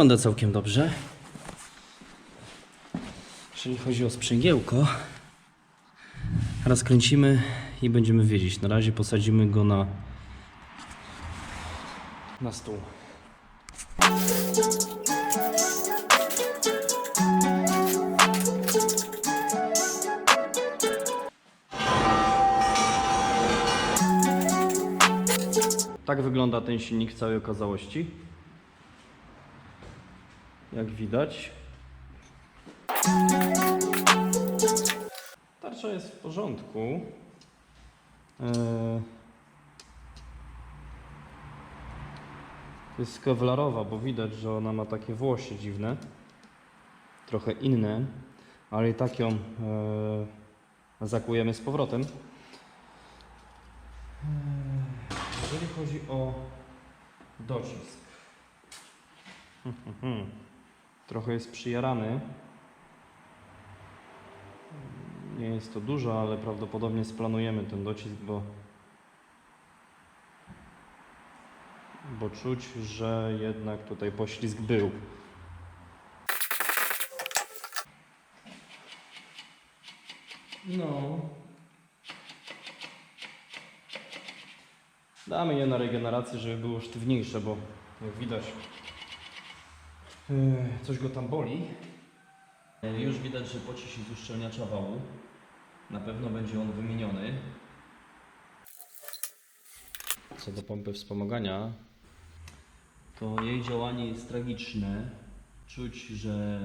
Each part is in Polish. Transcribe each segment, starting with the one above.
Wygląda całkiem dobrze. Jeżeli chodzi o sprzęgiełko, rozkręcimy i będziemy wiedzieć. Na razie posadzimy go na, na stół. Tak wygląda ten silnik w całej okazałości. Jak widać. Tarcza jest w porządku. Eee, Jest kewlarowa, bo widać, że ona ma takie włosie dziwne. Trochę inne, ale i tak ją e, zakujemy z powrotem. Eee, Jeżeli chodzi o docisk. Trochę jest przyjarany. Nie jest to dużo, ale prawdopodobnie splanujemy ten docisk, bo, bo czuć, że jednak tutaj poślizg był. No. Damy je na regenerację, żeby było sztywniejsze, bo jak widać coś go tam boli. Już widać, że pocisk z uszczelniacza wału. Na pewno będzie on wymieniony. Co do pompy wspomagania, to jej działanie jest tragiczne. Czuć, że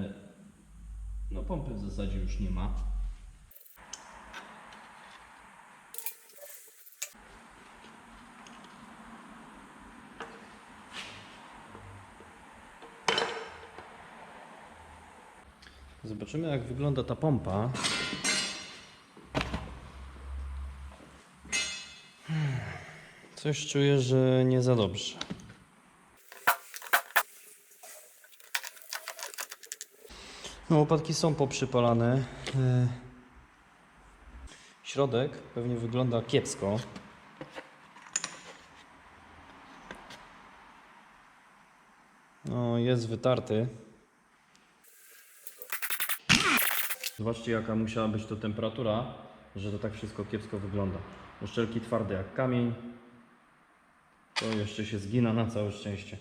no pompy w zasadzie już nie ma. Zobaczymy jak wygląda ta pompa. Coś czuję, że nie za dobrze. No, łopatki są poprzypalane. E, Środek pewnie wygląda kiepsko. No, jest wytarty. Zobaczcie jaka musiała być to temperatura, że to tak wszystko kiepsko wygląda. Uszczelki twarde jak kamień. To jeszcze się zgina na całe szczęście.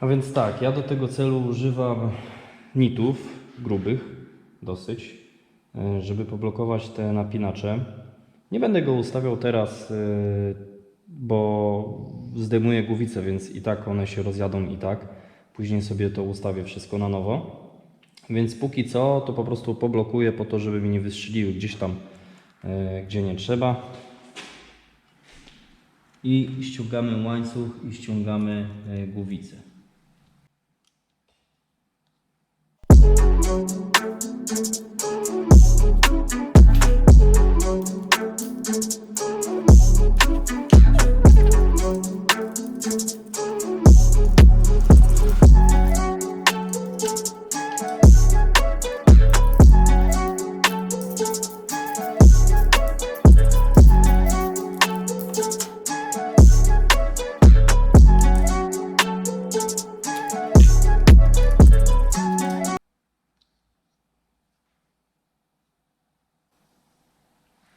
A więc tak, ja do tego celu używam nitów grubych, dosyć, e, żeby poblokować te napinacze. Nie będę go ustawiał teraz, e, bo zdejmuję głowicę, więc i tak one się rozjadą i tak. Później sobie to ustawię wszystko na nowo. Więc póki co to po prostu poblokuję po to, żeby mi nie wystrzeliły gdzieś tam, e, gdzie nie trzeba. I ściągamy łańcuch i ściągamy głowicę.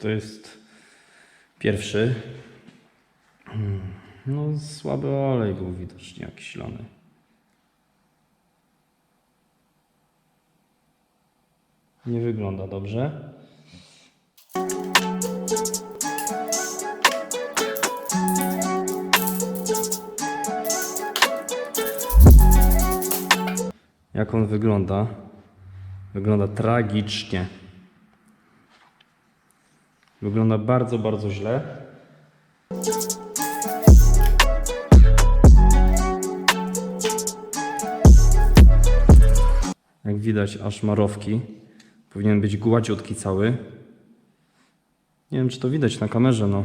To jest pierwszy. Mm, No, słaby olej był widocznie jakiś. Nie wygląda dobrze. Jak on wygląda? Wygląda tragicznie. Wygląda bardzo, bardzo źle. Jak widać, aż marowki. Powinien być gładziutki cały. Nie wiem, czy to widać na kamerze, no.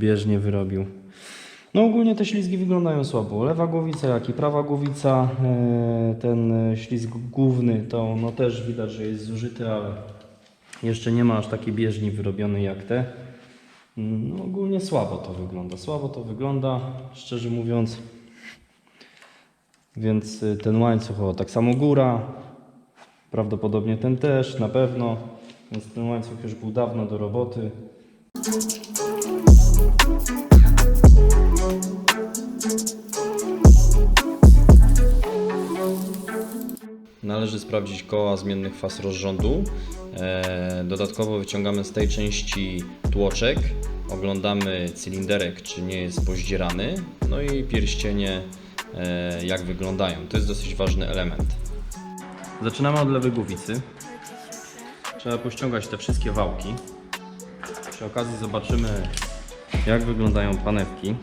Sobie bieżnie wyrobił. No ogólnie te ślizgi wyglądają słabo. Lewa głowica, jak i prawa głowica. e, Ten e, ślizg główny to no też widać, że jest zużyty, ale jeszcze nie ma aż takiej bieżni wyrobionej jak te. No, ogólnie słabo to wygląda. Słabo to wygląda, szczerze mówiąc. Więc y, ten łańcuch, o, tak samo góra, prawdopodobnie ten też, na pewno. Więc ten łańcuch już był dawno do roboty. Należy sprawdzić koła zmiennych faz rozrządu. E, Dodatkowo wyciągamy z tej części tłoczek, oglądamy cylinderek, czy nie jest pozdzierany, no i pierścienie, e, jak wyglądają. To jest dosyć ważny element. Zaczynamy od lewej głowicy. Trzeba pościągać te wszystkie wałki. Przy okazji zobaczymy, jak wyglądają panewki.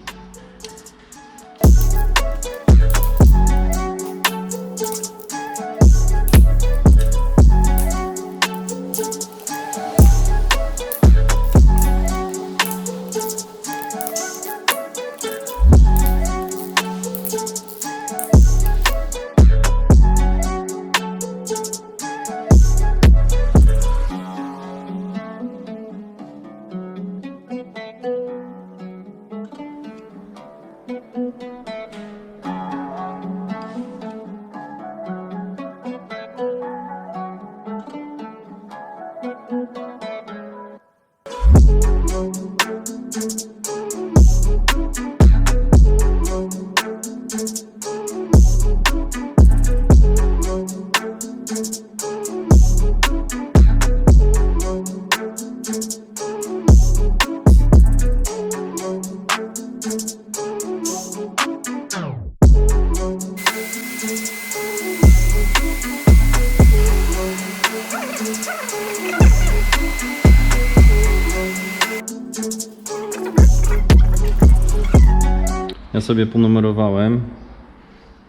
Sobie ponumerowałem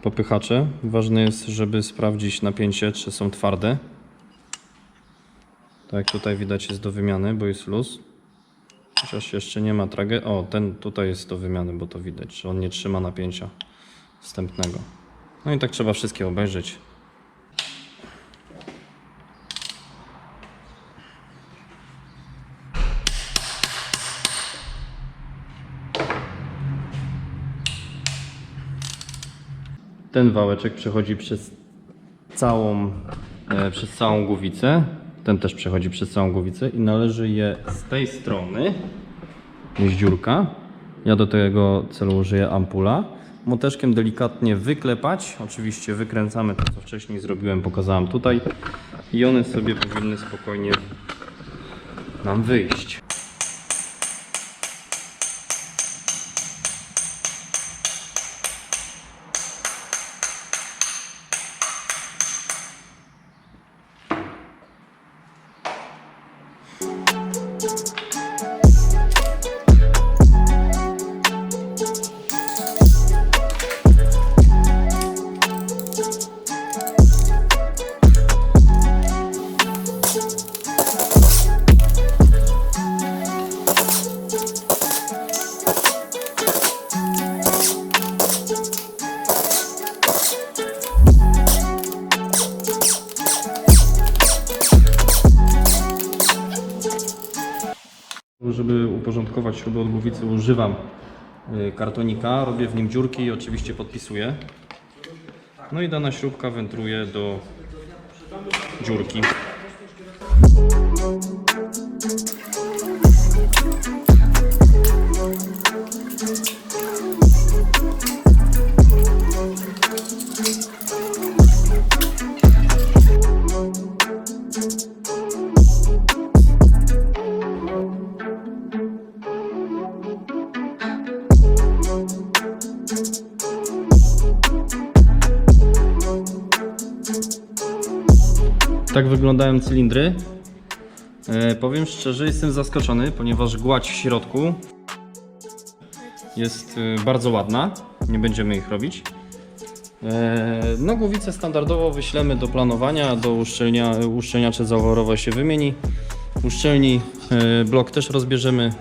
popychacze. Ważne jest, żeby sprawdzić napięcie, czy są twarde. Tak jak tutaj widać jest do wymiany, bo jest luz. Chociaż jeszcze nie ma tragedii. O, ten tutaj jest do wymiany, bo to widać, że on nie trzyma napięcia wstępnego. No i tak trzeba wszystkie obejrzeć. Ten wałeczek przechodzi przez całą, e, przez całą głowicę. Ten też przechodzi przez całą głowicę i należy je z tej strony, jest dziurka. Ja do tego celu użyję ampula. Moteczkiem delikatnie wyklepać. Oczywiście wykręcamy to, co wcześniej zrobiłem, pokazałem tutaj. I one sobie powinny spokojnie nam wyjść. Żeby uporządkować śruby od używam y, kartonika, robię w nim dziurki i oczywiście podpisuję. No i dana śrubka wędruje do dziurki. Wyglądają cylindry. E, powiem szczerze, jestem zaskoczony, ponieważ gładź w środku jest e, bardzo ładna. Nie będziemy ich robić. E, no głowicę standardowo wyślemy do planowania, do uszczelnia, uszczelniacze zaworowe się wymieni. Uszczelni blok też rozbierzemy.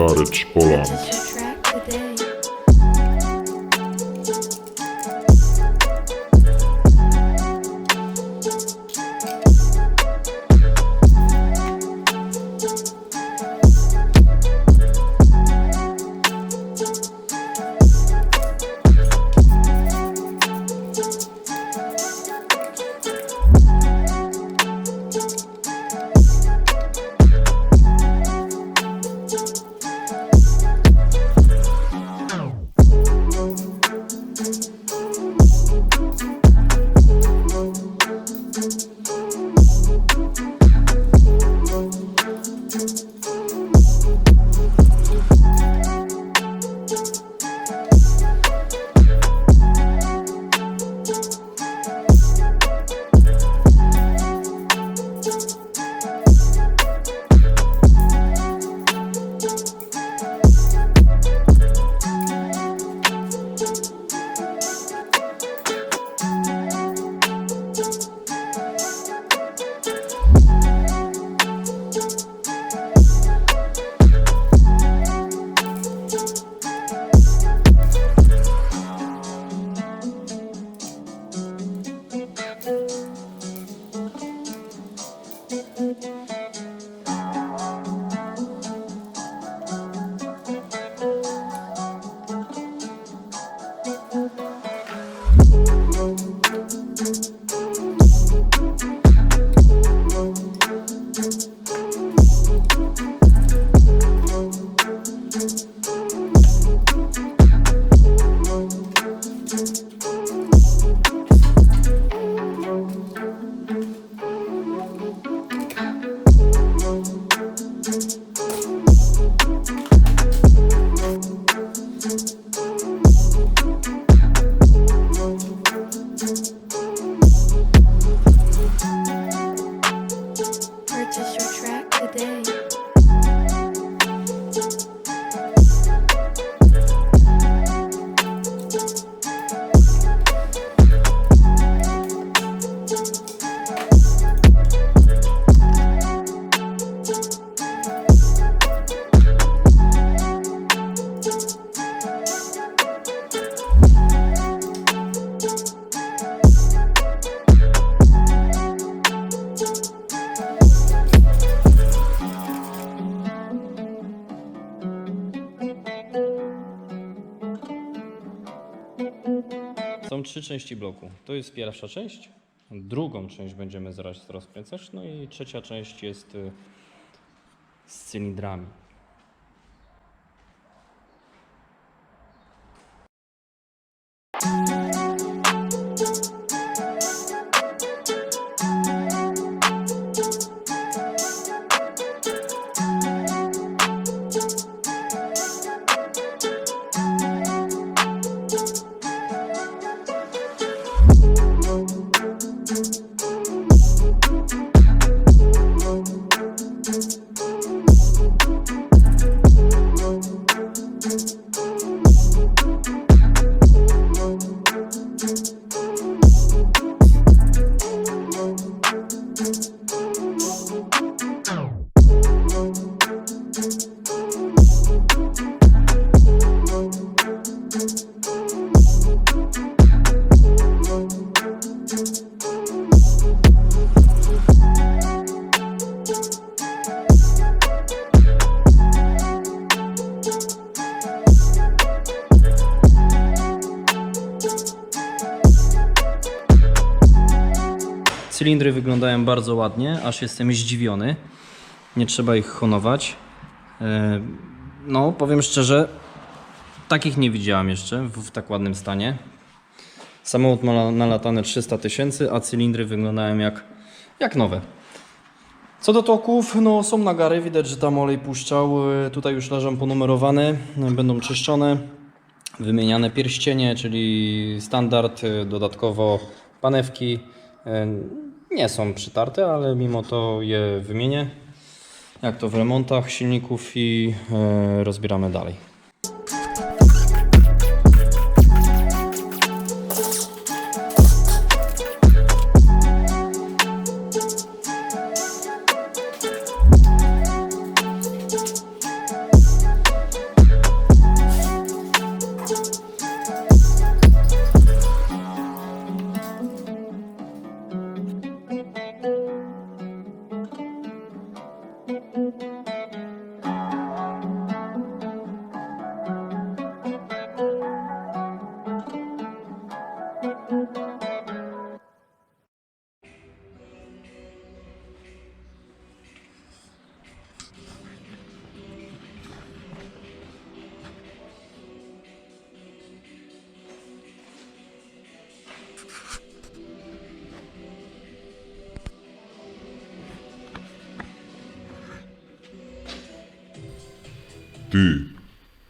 Garbage. Purchase your track today. Części bloku. To jest pierwsza część. Drugą część będziemy zaraz rozkręcać. No i trzecia część jest y, z cylindrami. Wyglądają bardzo ładnie, aż jestem zdziwiony. Nie trzeba ich honować. E, No, powiem szczerze, takich nie widziałam jeszcze w, tak ładnym stanie. Samochód ma na- nalatane 300 tysięcy, a cylindry wyglądają jak, jak nowe. Co do toków, no są nagary, widać, że tam olej puszczał. y, Tutaj już leżą ponumerowane, y, będą czyszczone, wymieniane pierścienie, czyli standard, dodatkowo panewki. Nie są przytarte, ale mimo to je wymienię. Jak to w remontach silników i y, rozbieramy dalej. Ty,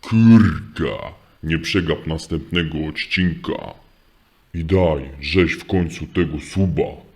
kurka, nie przegap następnego odcinka. I daj, żeś w końcu tego suba.